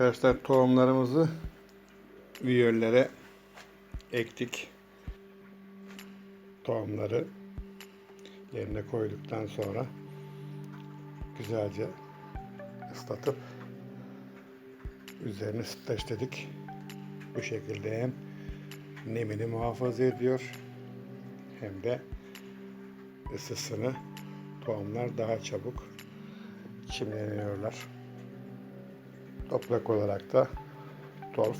Arkadaşlar tohumlarımızı viyöllere ektik. Tohumları yerine koyduktan sonra güzelce ıslatıp üzerini streçledik. Bu şekilde hem nemini muhafaza ediyor hem de ısısını tohumlar daha çabuk çimleniyorlar. Toprak olarak da torf,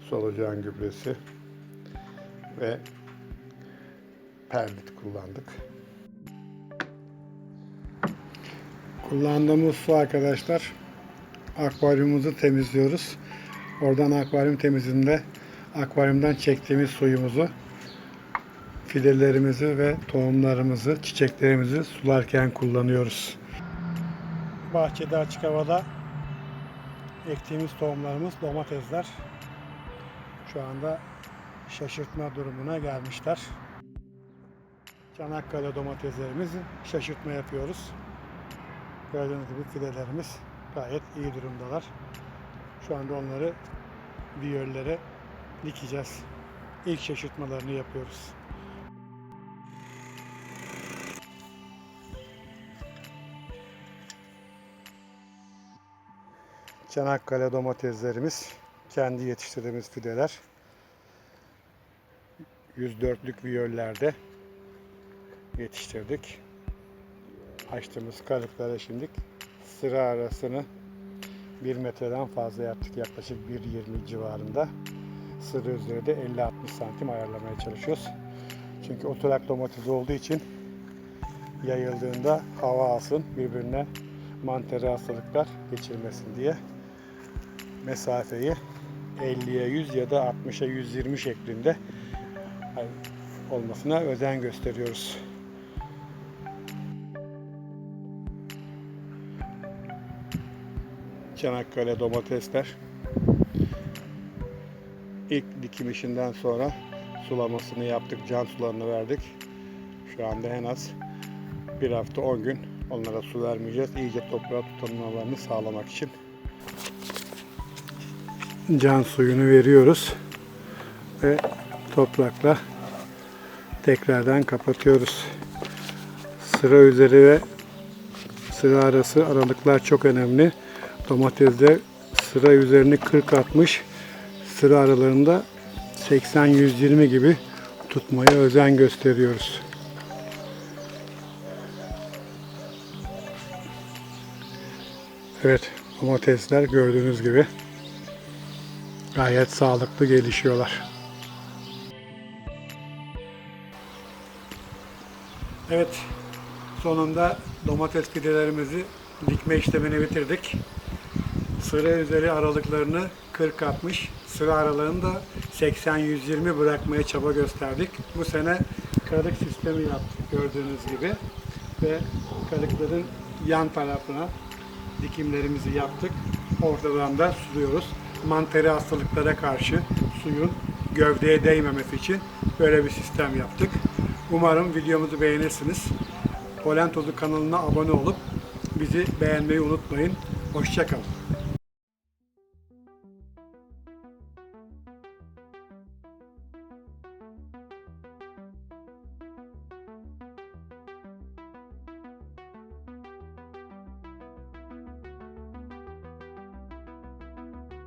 solucan gübresi ve perlit kullandık. Kullandığımız su arkadaşlar akvaryumumuzu temizliyoruz. Oradan akvaryum temizliğinde akvaryumdan çektiğimiz suyumuzu fidelerimizi ve tohumlarımızı, çiçeklerimizi sularken kullanıyoruz. Bahçede açık havada ektiğimiz tohumlarımız domatesler şu anda şaşırtma durumuna gelmişler. Çanakkale domateslerimizi şaşırtma yapıyoruz. Gördüğünüz gibi fidelerimiz gayet iyi durumdalar. Şu anda onları biyollere dikeceğiz. İlk şaşırtmalarını yapıyoruz. Çanakkale domateslerimiz kendi yetiştirdiğimiz fideler 104'lük viyollerde yetiştirdik. Açtığımız kalıplara şimdi sıra arasını 1 metreden fazla yaptık. Yaklaşık 1.20 civarında. Sıra üzeri de 50-60 santim ayarlamaya çalışıyoruz. Çünkü oturak domates olduğu için yayıldığında hava alsın birbirine mantarı hastalıklar geçirmesin diye mesafeyi 50'ye 100 ya da 60'a 120 şeklinde olmasına özen gösteriyoruz. Çanakkale domatesler ilk dikim işinden sonra sulamasını yaptık, can sularını verdik. Şu anda en az bir hafta 10 gün onlara su vermeyeceğiz. İyice toprağa tutunmalarını sağlamak için can suyunu veriyoruz ve toprakla tekrardan kapatıyoruz. Sıra üzeri ve sıra arası aralıklar çok önemli. Domatesde sıra üzerini 40-60, sıra aralarında 80-120 gibi tutmaya özen gösteriyoruz. Evet, domatesler gördüğünüz gibi gayet sağlıklı gelişiyorlar. Evet, sonunda domates fidelerimizi dikme işlemini bitirdik. Sıra üzeri aralıklarını 40-60, sıra aralarını da 80-120 bırakmaya çaba gösterdik. Bu sene karık sistemi yaptık gördüğünüz gibi. Ve karıkların yan tarafına dikimlerimizi yaptık. Ortadan da suluyoruz. Manteri hastalıklara karşı suyun gövdeye değmemesi için böyle bir sistem yaptık. Umarım videomuzu beğenirsiniz. Polen Tozu kanalına abone olup bizi beğenmeyi unutmayın. Hoşçakalın.